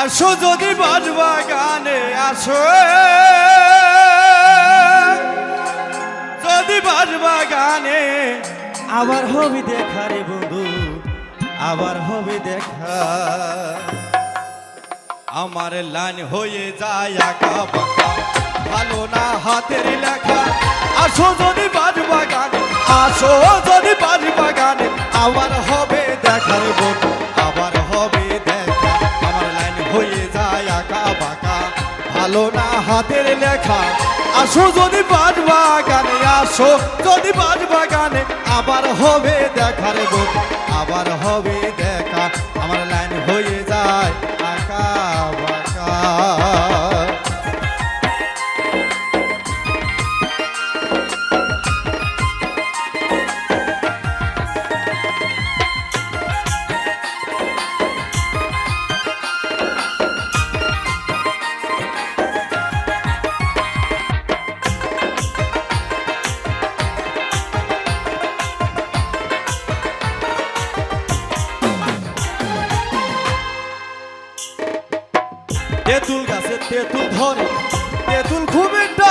আসো যদি বাজবা গানে, আসো। যদি বাজবা গানে, আবার হবে দেখা রে বন্ধু, আবার হবে দেখা। আমার লাইন হয়ে যায় আঁকা বাঁকা, ভালো না হাতের লেখা। আসো যদি বাজবা গানে, আসো যদি বাজবা গানে, আবার ভালো না হাতের লেখা। আসো যদি বাজ বাগানে, আসো যদি বাজ বাগানে, আবার হবে দেখার বন্ধু আবার হবে তেঁতুল গাছে তেঁতুল ধরে, তেঁতুল খুব একটা।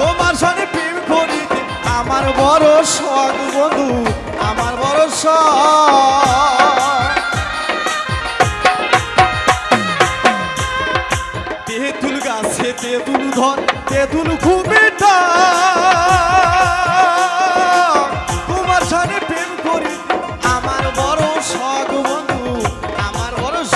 তোমার সঙ্গে প্রেম করিতে আমার বড় শখ বন্ধু, আমার বড় শখ। তেঁতুল গাছে তেঁতুল ধর, তেঁতুল খুব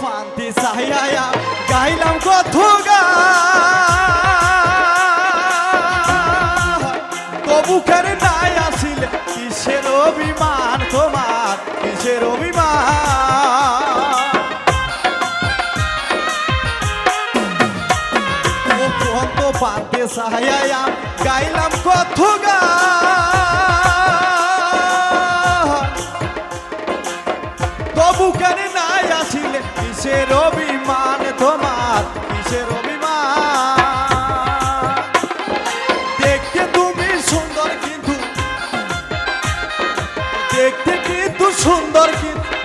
পান্তি সাহিয়া গাইলাম কত তবু কেন নাই আসিলে, কিসের অভিমান তোমার, কিসের অভিমান? অন্ত পান্তি সাহিয়া গাইলাম কত তবু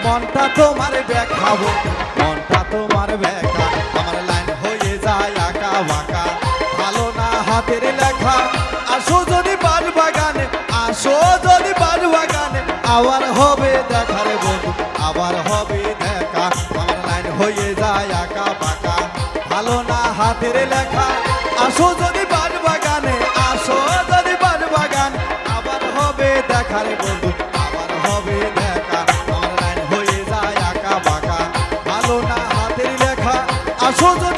মনটা তোমার দেখাবো মনটা তোমার বেকা আমার লাইন হয়ে যায় আঁকা বাঁকা। ভালো না হাতের লেখা। আসো যদি বাজ বাগানে, আসো যদি বাজ বাগানে। আবার হবে দেখার বন্ধু আবার হবে দেখা। আমার লাইন হয়ে যায় আঁকা বাঁকা। ভালো না হাতের লেখা। আসো যদি বাজ বাগানে, আসো যদি বাজ বাগান। আবার হবে দেখার বন্ধু 把挫折